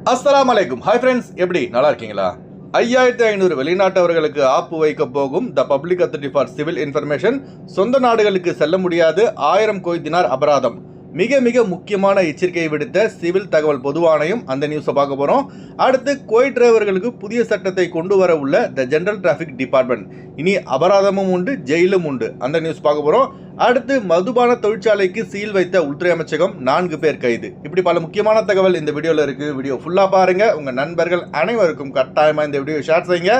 அஸ்லாம் அலைக்கும் hi friends எப்படி? நல்லா இருக்கீங்களா? ஐயாயிரத்தி ஐநூறு வெளிநாட்டவர்களுக்கு ஆப்பு வைக்க போகும் the public authority for civil information சொந்த நாடுகளுக்கு செல்ல முடியாது. ஆயிரம் கோய் தினார் அபராதம். மிக மிக முக்கியமான எச்சரிக்கையை விடுத்த சிவில் தகவல் பொது ஆணையம் அந்த நியூஸை பார்க்க போகிறோம் அடுத்து கோய் டிரைவர்களுக்கு புதிய சட்டத்தை கொண்டு வர உள்ள த ஜென்ரல் டிராஃபிக் டிபார்ட்மெண்ட் இனி அபராதமும் உண்டு ஜெயிலும் உண்டு. அந்த நியூஸ் பார்க்க போகிறோம் அடுத்து மதுபான தொழிற்சாலைக்கு சீல் வைத்த உள்துறை அமைச்சகம் நான்கு பேர் கைது. இப்படி பல முக்கியமான தகவல் இந்த வீடியோவில் இருக்குது வீடியோ ஃபுல்லாக பாருங்கள் உங்கள் நண்பர்கள் அனைவருக்கும் கட்டாயமாக இந்த வீடியோ ஷேர் செய்யுங்க.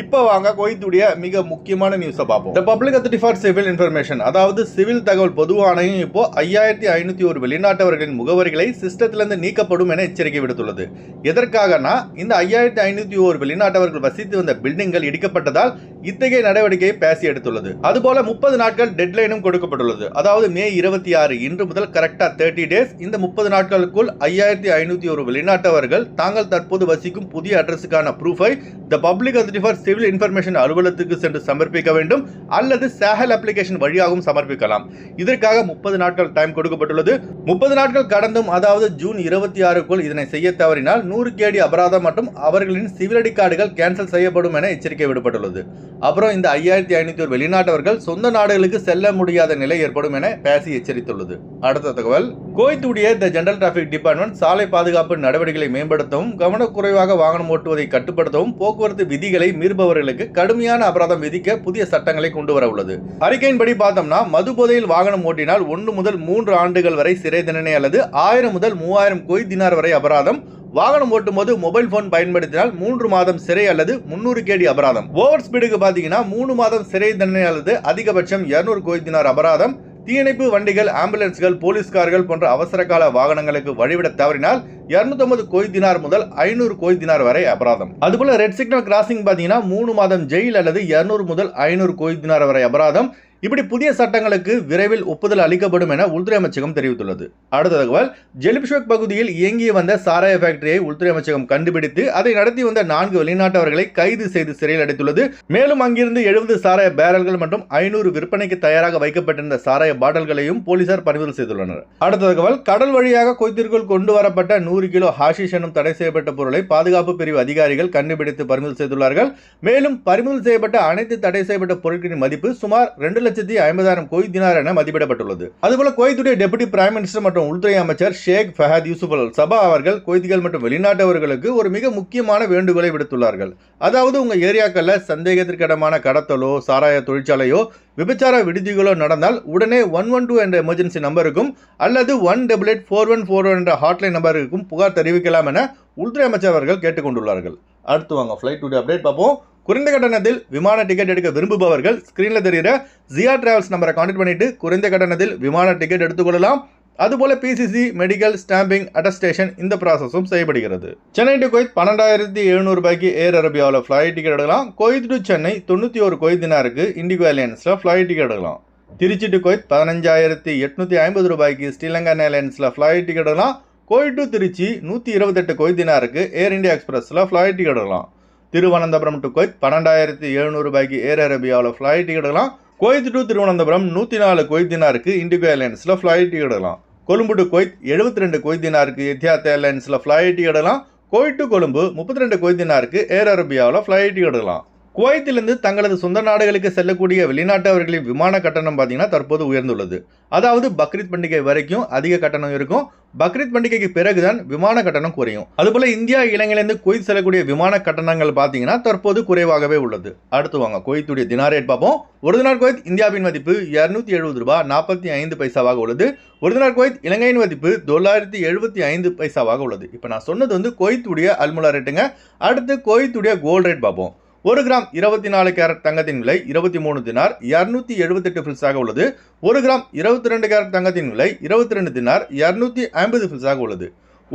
இப்போ வாங்க குவைத்துடைய மிக முக்கியமான நியூஸை பார்ப்போம். The public authority for civil information அதாவது சிவில் தகவல் பொதுவானையும் இப்போ ஐயாயிரத்தி ஐநூற்றி ஒரு வெளிநாட்டவர்களின் முகவரிகளை சிஸ்டத்திலிருந்து நீக்கப்படும் என எச்சரிக்கை விடுத்துள்ளது. எதற்காகனா இந்த ஐயாயிரத்தி ஐநூற்றி ஒரு வெளிநாட்டவர்கள் வசித்து வந்த பில்டிங்கள் இடிக்கப்பட்டதால் இத்தகைய நடவடிக்கையை பேசி எடுத்துள்ளது. அதுபோல முப்பது நாட்கள் டெட்லைனும் கொடுக்கப்பட்டுள்ளது. அதாவது மே இருபத்தி ஆறு இன்று முதல் கரெக்டா தேர்ட்டி டேஸ் இந்த முப்பது நாட்களுக்குள் ஐயாயிரத்தி ஐநூத்தி ஒரு வெளிநாட்டவர்கள் தாங்கள் தற்போது வசிக்கும் புதிய அட்ரஸுக்கான ப்ரூஃபை the public authority for civil information அலுவலகத்துக்கு சென்று சமர்ப்பிக்க வேண்டும். அல்லது சேகல் அப்ளிகேஷன் வழியாகவும் சமர்ப்பிக்கலாம். இதற்காக முப்பது நாட்கள் டைம் கொடுக்கப்பட்டுள்ளது. முப்பது நாட்கள் கடந்தும் அதாவது ஜூன் இருபத்தி ஆறுக்குள் இதனை செய்ய தவறினால் நூறு கேடி அபராதம் மற்றும் அவர்களின் சிவிலடி கார்டுகள் கேன்சல் செய்யப்படும் என எச்சரிக்கை விடப்பட்டுள்ளது. அப்புறம் இந்த ஐயாயிரத்தி ஐநூத்தி ஒரு வெளிநாட்டவர்கள் சொந்த நாடுகளுக்கு செல்ல முடியாத நிலை ஏற்படும் என பேசி எச்சரித்துள்ளது. அடுத்த தகவல் கோயத்துடைய த ஜெனரல் டிராபிக் டிபார்ட்மெண்ட் சாலை பாதுகாப்பு நடவடிக்கைகளை மேம்படுத்தவும் கவனக்குறைவாக வாகனம் ஓட்டுவதை கட்டுப்படுத்தவும் போக்குவரத்து விதிகளை மீறுபவர்களுக்கு கடுமையான அபராதம் விதிக்க புதிய சட்டங்களை கொண்டு வர உள்ளது. அறிக்கையின் படி பார்த்தோம்னா மது போதையில் வாகனம் ஓட்டினால் ஒன்று முதல் மூன்று ஆண்டுகள் வரை சிறை தண்டனை அல்லது ஆயிரம் முதல் மூவாயிரம் கொய் தினார் வரை அபராதம் வாகனம் ஓட்டும் போது மொபைல் போன் பயன்படுத்தினால் மூன்று மாதம் சிறை அல்லது முன்னூறு கேடி அபராதம். ஓவர் ஸ்பீடுக்கு பாத்தீங்கன்னா மூணு மாதம் சிறை தண்டனை அல்லது அதிகபட்சம் இருநூறு கோயத்தினார் அபராதம். தீயணைப்பு வண்டிகள் ஆம்புலன்ஸ்கள் போலீஸ்கார்கள் போன்ற அவசர கால வாகனங்களுக்கு வழிவிட தவறினால் இருநூத்தொன்பது கோய் தினார் முதல் ஐநூறு கோய் தினார் வரை அபராதம். அதுபோல ரெட் சிக்னல் கிராசிங் பாத்தீங்கன்னா மூணு மாதம் ஜெயில் அல்லது இருநூறு முதல் ஐநூறு கோய் தினார் வரை அபராதம். இப்படி புதிய சட்டங்களுக்கு விரைவில் ஒப்புதல் அளிக்கப்படும் என உள்துறை அமைச்சகம் தெரிவித்துள்ளது. அடுத்த தகவல் ஜெலிபிஷோக் பகுதியில் இயங்கி வந்த சாராய ஃபேக்டரியை உள்துறை அமைச்சகம் கண்டுபிடித்து அதை நடத்தி வந்த நான்கு வெளிநாட்டவர்களை கைது செய்து சிறையில் அடைத்துள்ளது. மேலும் அங்கிருந்து எழுபது சாராய பேரல்கள் மற்றும் ஐநூறு விற்பனைக்கு தயாராக வைக்கப்பட்டிருந்த சாராய பாட்டில்களையும் போலீசார் பறிமுதல் செய்துள்ளனர். அடுத்த தகவல் கடல் வழியாக கொய்திற்குள் கொண்டு வரப்பட்ட நூறு கிலோ ஹாஷிஷ் எனும் தடை செய்யப்பட்ட பொருளை பாதுகாப்பு பிரிவு அதிகாரிகள் கண்டுபிடித்து பறிமுதல் செய்துள்ளார்கள். மேலும் பறிமுதல் செய்யப்பட்ட அனைத்து தடை செய்யப்பட்ட பொருட்களின் மதிப்பு சுமார் ரெண்டு லட்சத்தி ஐம்பதாயிரம் கோய் தினார் என மதிப்பிடப்பட்டுள்ளது. அதுபோல குவைத்துடைய டெபுட்டி பிரைம் மினிஸ்டர் மற்றும் உள்துறை அமைச்சர் ஷேக் ஃபஹத் யூசுப் அல் சபா அவர்கள் குவைத்திகள் மற்றும் வெளிநாட்டவர்களுக்கு ஒரு மிக முக்கியமான வேண்டுகோளை விடுத்துள்ளார்கள். அதாவது உங்க ஏரியாக்களில் சந்தேகத்திற்கிடமான கடத்தலோ சாராய தொழிற்சாலையோ விபச்சார விடுதிகளோ நடந்தால் உடனே ஒன் ஒன் டூ என்ற எமர்ஜென்சி நம்பருக்கும் அல்லது one double eight four one four one என்ற ஹாட்லைன் நம்பருக்கும் புகார் தெரிவிக்கலாம் என உள்துறை அமைச்சர் அவர்கள் கேட்டுக்கொண்டுள்ளார்கள். அடுத்து வாங்க ஃப்ளைட் டுடே அப்டேட் பார்ப்போம். குறைந்த கட்டணத்தில் விமான டிக்கெட் எடுக்க விரும்புபவர்கள் ஸ்க்ரீனில் தெரிகிற ஜியா டிராவல்ஸ் நம்பரை கான்டாக்ட் பண்ணிட்டு குறைந்த கட்டணத்தில் விமான டிக்கெட் எடுத்துக்கொள்ளலாம் அதுபோல பிசிசி மெடிக்கல் ஸ்டாம்பிங் அட்டஸ்டேஷன் இந்த ப்ராசஸும் செய்யப்படுகிறது. சென்னை டு கொய்த் பன்னெண்டாயிரத்தி எழுநூறு ரூபாய்க்கு ஏர் அரேபியாவில் ஃப்ளைட் டிக்கெட் எடுக்கலாம். கொய்த் டு சென்னை தொண்ணூற்றி ஒரு கொய்த் தினாருக்கு இண்டிகோ ஏர்லைன்ஸில் ஃப்ளைட் டிக்கெட் எடுக்கலாம். திருச்சி டு கொய்த் பதினஞ்சாயிரத்தி எட்நூற்றி ஐம்பது ரூபாய்க்கு ஸ்ரீலங்கா ஏர்லைன்ஸில் ஃப்ளைட் டிக்கெட் எடுக்கலாம். கோயில் டு திருச்சி நூற்றி இருபத்தெட்டு கொய்த் தினாருக்கு ஏர் இந்தியா எக்ஸ்பிரஸில் ஃப்ளைட் டிக்கெட் எடுக்கலாம். திருவனந்தபுரம் டு கோயத் பன்னெண்டாயிரத்தி எழுநூறு ரூபாய்க்கு ஏர் அரேபியாவில் ஃப்ளைட் டிக்கெட் எடுக்கலாம். கோயத் டு திருவனந்தபுரம் நூற்றி நாலு கொய்த் தினாருக்கு இண்டிகோ ஏர்லைன்ஸில் ஃப்ளைட் டிக்கெட் எடுக்கலாம். கொழும்பு டு கோயத் எழுபத்தி ரெண்டு கொய்தினாருக்கு எத்தியாத் ஏர்லைன்ஸில் ஃப்ளைட் டிக்கெட் எடுக்கலாம். கோயட் டு கொழும்பு முப்பத்தி ரெண்டு கொய்த் தினாருக்கு ஏர் அரேபியாவில் ஃப்ளைட் டிக்கெட் எடுக்கலாம். குவைத்திலிருந்து தங்களது சொந்த நாடுகளுக்கு செல்லக்கூடிய வெளிநாட்டவர்களின் விமான கட்டணம் பார்த்தீங்கன்னா தற்போது உயர்ந்துள்ளது. அதாவது பக்ரீத் பண்டிகை வரைக்கும் அதிக கட்டணம் இருக்கும். பக்ரீத் பண்டிகைக்கு பிறகுதான் விமான கட்டணம் குறையும். அதுபோல இந்தியா இலங்கையிலிருந்து குவைத் செல்லக்கூடிய விமான கட்டணங்கள் பார்த்தீங்கன்னா தற்போது குறைவாகவே உள்ளது. அடுத்து வாங்க குவைத்துடைய தினார் ரேட் பார்ப்போம். ஒரு தினார் குவைத் இந்தியாவின் மதிப்பு இருநூத்தி எழுபது ரூபாய் நாற்பத்தி ஐந்து பைசாவாக உள்ளது. ஒரு தினார் குவைத் இலங்கையின் மதிப்பு தொள்ளாயிரத்தி எழுபத்தி ஐந்து பைசாவாக உள்ளது. இப்போ நான் சொன்னது வந்து குவைத்துடைய அல்முலா ரேட்டுங்க. அடுத்து குவைத்துடைய கோல்ட் ரேட் பார்ப்போம். ஒரு கிராம் இருபத்தி நாலு கேரட் தங்கத்தின் விலை இருபத்தி மூணு தினார் இரநூத்தி எழுபத்தெட்டு ஃபில்ஸாக உள்ளது. ஒரு கிராம் இருபத்தி ரெண்டு கேரட் தங்கத்தின் விலை இருபத்தி ரெண்டு தினார் இரநூத்தி ஐம்பது ஃபில்ஸாக உள்ளது.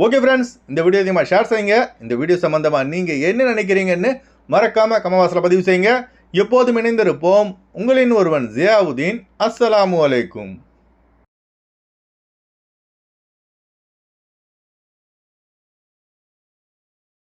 ஓகே ஃப்ரெண்ட்ஸ் இந்த வீடியோ அதிகமாக ஷேர் செய்யுங்க. இந்த வீடியோ சம்பந்தமாக நீங்கள் என்ன நினைக்கிறீங்கன்னு மறக்காமல் கமவாசில் பதிவு செய்யுங்க. எப்போதும் இணைந்திருப்போம். உங்களின் ஒருவன் ஜியாவுதீன். அஸ்ஸலாமு அலைக்கும்.